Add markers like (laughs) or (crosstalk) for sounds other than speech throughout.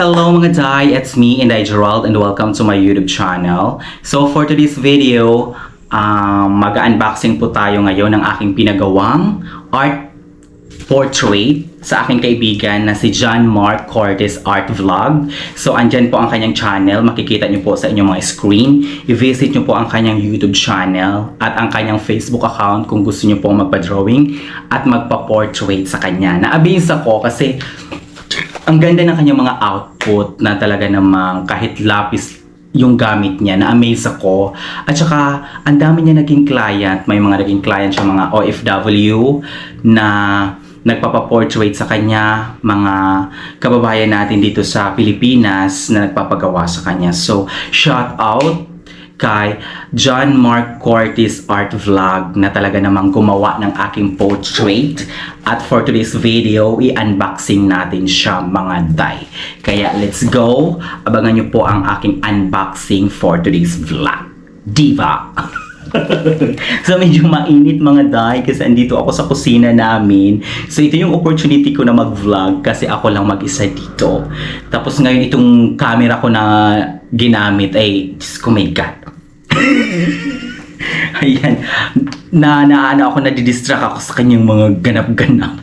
hello mga Dai! It's me, Inday Gerald, and welcome to my YouTube channel. So for today's video, um, mag-unboxing po tayo ngayon ng aking pinagawang art portrait sa aking kaibigan na si John Mark Cortez Art Vlog. So andyan po ang kanyang channel, makikita niyo po sa inyong mga screen. I-visit niyo po ang kanyang YouTube channel at ang kanyang Facebook account kung gusto niyo po magpa-drawing at magpa-portrait sa kanya. Na-amaze ako kasi ang ganda ng kanyang mga output na talaga namang kahit lapis yung gamit niya, na-amaze ako. At saka, ang dami niya naging client. May mga naging client siya, mga OFW na nagpapaportrait sa kanya, mga kababayan natin dito sa Pilipinas na nagpapagawa sa kanya. So, shout out kay John Mark Cortez Art Vlog na talaga namang gumawa ng aking portrait. At for today's video, i-unboxing natin siya mga day. Kaya let's go! Abangan nyo po ang aking unboxing for today's vlog. Diva! (laughs) so medyo mainit mga day kasi andito ako sa kusina namin. So ito yung opportunity ko na mag-vlog kasi ako lang mag-isa dito. Tapos ngayon itong camera ko na ginamit ay, Diyos ko my God. (laughs) Ayan. Na, na ano ako, nadidistract ako sa kanyang mga ganap-ganap.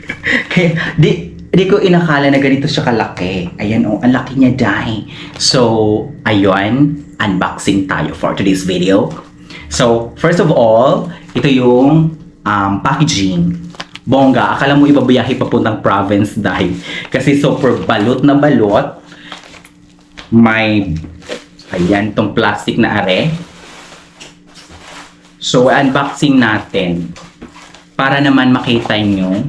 (laughs) Kaya, di, di ko inakala na ganito siya kalaki. Ayan, oh, ang laki niya, dai. So, ayun, unboxing tayo for today's video. So, first of all, ito yung um, packaging. Bongga, akala mo ibabiyahe papuntang province dahil kasi super balot na balot. May, ayan, tong plastic na are. So, unboxing natin para naman makita nyo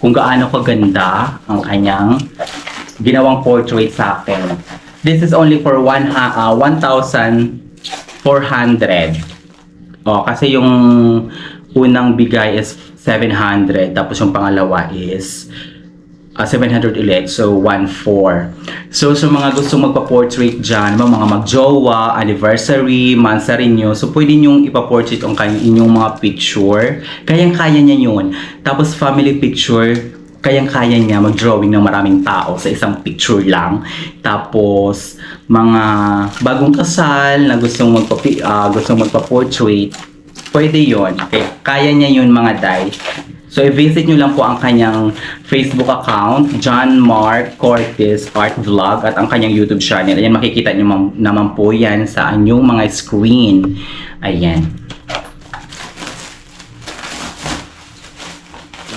kung gaano kaganda ang kanyang ginawang portrait sa akin. This is only for one, uh, 1,400. Oh, kasi yung unang bigay is 700, tapos yung pangalawa is uh, 700 ulit, so 1,400. So, sa mga gustong magpa-portrait dyan, mga, magjowa, anniversary, mansari nyo, so pwede nyong ipa-portrait ang kanyang inyong mga picture. Kayang-kaya niya yun. Tapos, family picture, kayang-kaya niya mag-drawing ng maraming tao sa isang picture lang. Tapos, mga bagong kasal na gustong magpa uh, gustong magpa-portrait, pwede yon. Okay? Kaya niya yun mga day. So, i-visit nyo lang po ang kanyang Facebook account, John Mark Cortez Art Vlog, at ang kanyang YouTube channel. Ayan, makikita nyo naman po yan sa inyong mga screen. Ayan.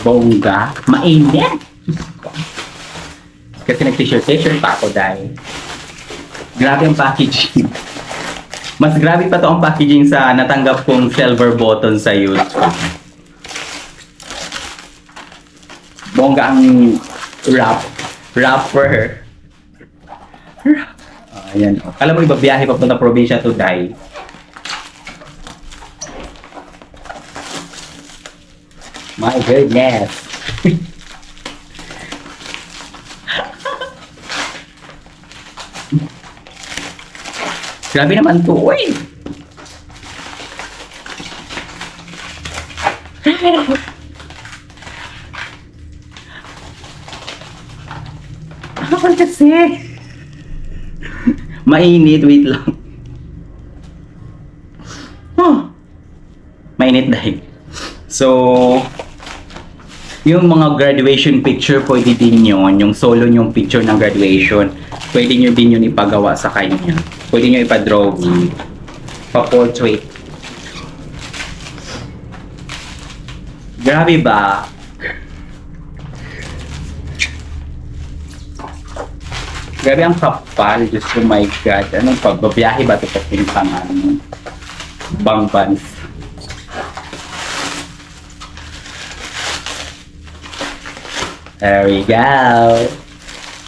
Bongga. Mainit! (laughs) Kasi nag-t-shirt, t-shirt pa ako dahil. Grabe ang packaging. (laughs) Mas grabe pa to ang packaging sa natanggap kong silver button sa YouTube. Bongga ang wrap. Wrapper. Ah, Ayan. Oh. Alam mo, ibabiyahe papunta probinsya to die. My goodness. (laughs) Grabe naman to, uy. Ano (laughs) ba kasi? Mainit, wait lang. Huh. Mainit dahil. So, yung mga graduation picture, pwede din yun. Yung solo yung picture ng graduation, pwede nyo din yun ipagawa sa kanya. Pwede nyo ipa-drawing, pa-portrait. Grabe ba? Grabe ang kapal. Diyos ko, my God. Anong pagbabiyahe ba ito papuntang ano? Bangbans. There we go.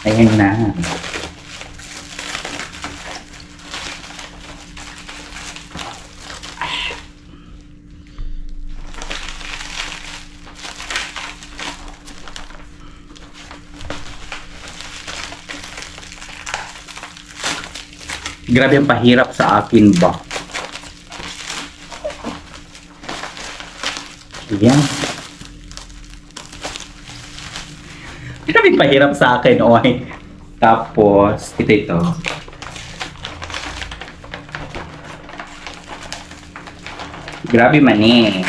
Ayun na. Grabe ang pahirap sa akin ba? Ayan. Grabe pahirap sa akin, oy. Tapos, ito ito. Grabe man eh.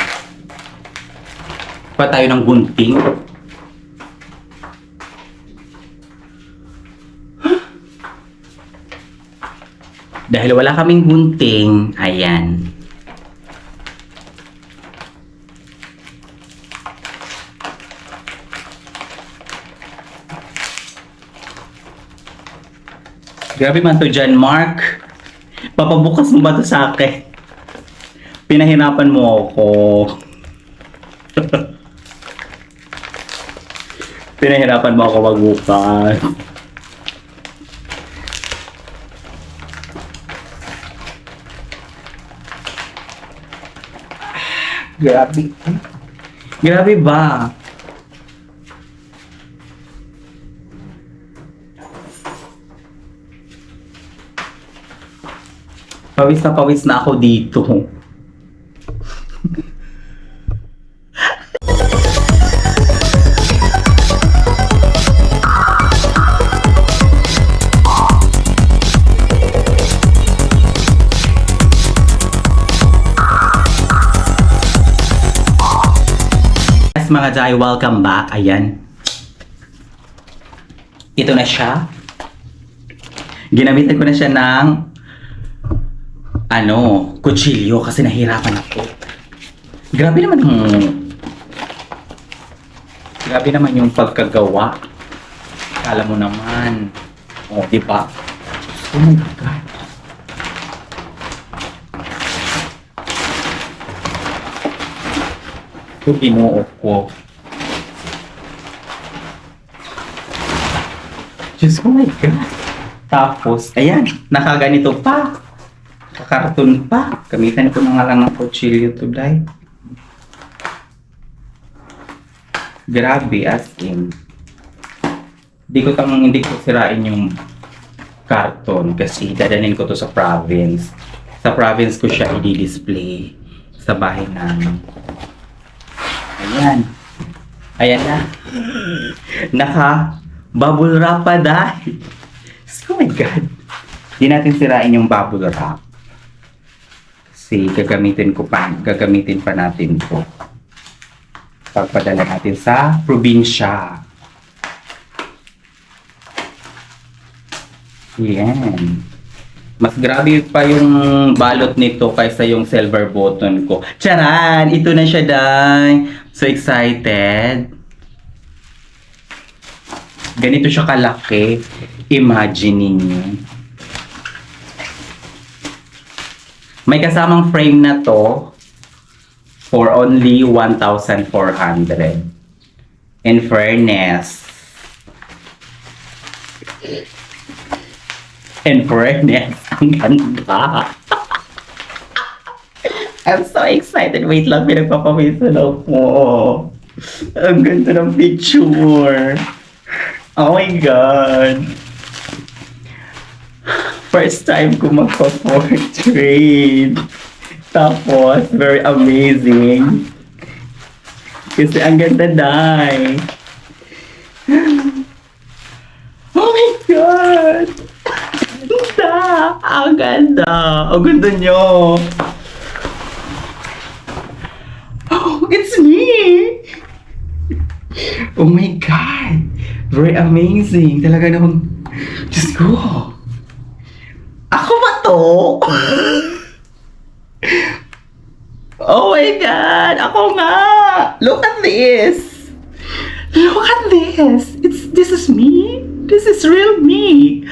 Pa tayo ng gunting. Dahil wala kaming gunting, ayan. Grabe man to dyan, Mark. Papabukas mo ba to sa akin? Pinahirapan mo ako. (laughs) Pinahirapan mo ako magbukas. Grabe. Grabe ba? Pawis na pawis na ako dito. Mga Jai, welcome back. Ayan. Ito na siya. Ginamitan ko na siya ng ano, kutsilyo kasi nahirapan ako. Grabe naman yung Grabe naman yung pagkagawa. Kala mo naman. Oh, di ba? Oh my God. Ito binuo ko. Diyos ko, my God. Tapos, ayan, nakaganito pa. Kakarton pa. Gamitan ko na nga lang ng kutsilyo today. Grabe, as in. Hindi ko tang hindi ko sirain yung karton kasi dadalhin ko to sa province. Sa province ko siya i-display sa bahay namin. Ayan. Ayan na. Naka bubble wrap pa dahil. Oh my God. Hindi natin sirain yung bubble wrap. Kasi gagamitin ko pa, gagamitin pa natin to. Pagpadala natin sa probinsya. Yan. Mas grabe pa yung balot nito kaysa yung silver button ko. Charan! Ito na siya, Day! So excited! Ganito siya kalaki. Imagine ninyo. May kasamang frame na to for only 1,400. In fairness. In fairness, ang ganda. I'm so excited. Wait lang, pinagpapawisan ako. Ang ganda ng picture. Oh my God. First time ko magpa-portrait. Tapos, very amazing. Kasi ang ganda, Day. Oh my God! Ganda! Ang ganda! Ang ganda nyo! Oh, it's me! Oh my God! Very amazing! Talaga namang... Diyos ko! Ako ba to? oh my God! Ako nga! Look at this! Look at this! It's this is me. This is real me.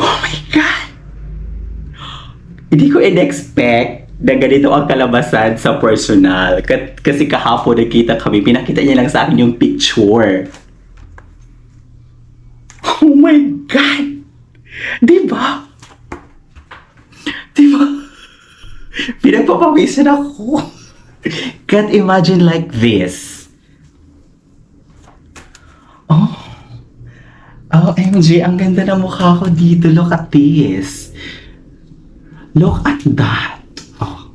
Oh my god. Hindi ko in-expect na ganito ang kalabasan sa personal. Kasi kahapon nakita kami, pinakita niya lang sa akin yung picture. Oh my god. 'Di ba? 'Di ba? Pinagpapawisan ako. Can't imagine like this. Oh. OMG, ang ganda ng mukha ko dito. Look at this. Look at that. Oh.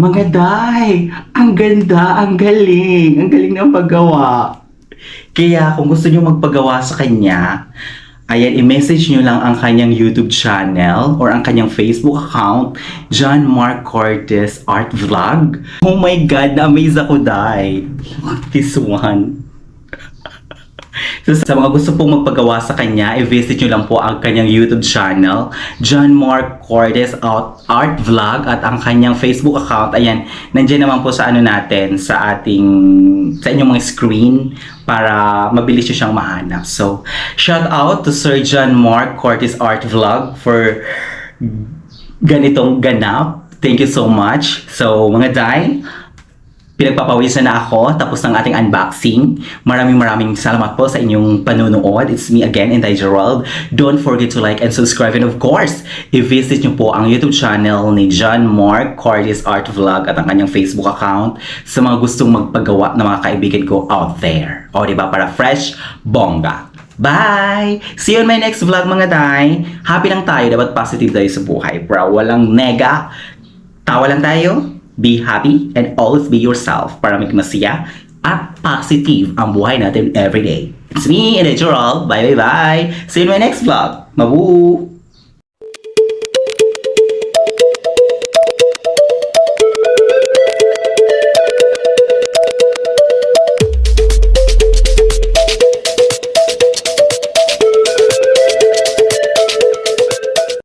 Mga day, ang ganda, ang galing. Ang galing ng paggawa. Kaya kung gusto nyo magpagawa sa kanya, Ayan, i-message nyo lang ang kanyang YouTube channel or ang kanyang Facebook account, John Mark Cortez Art Vlog. Oh my God, na-amaze ako, Day. This one. So, sa mga gusto pong magpagawa sa kanya, i-visit nyo lang po ang kanyang YouTube channel, John Mark Cortez Art, Vlog at ang kanyang Facebook account. Ayan, nandiyan naman po sa ano natin, sa ating, sa inyong mga screen para mabilis nyo siyang mahanap. So, shout out to Sir John Mark Cortez Art Vlog for ganitong ganap. Thank you so much. So, mga day, pinagpapawisan na ako tapos ng ating unboxing. Maraming maraming salamat po sa inyong panunood. It's me again, Inday Gerald. Don't forget to like and subscribe and of course, i-visit nyo po ang YouTube channel ni John Mark Cordes Art Vlog at ang kanyang Facebook account sa mga gustong magpagawa ng mga kaibigan ko out there. O diba, para fresh, bongga. Bye! See you on my next vlog mga day. Happy lang tayo, dapat positive tayo sa buhay. Bro, walang nega. Tawa lang tayo. Be happy and always be yourself para maging masaya at positive ang buhay natin everyday. It's me, and Gerald. Bye bye bye. See you in my next vlog. Mabu!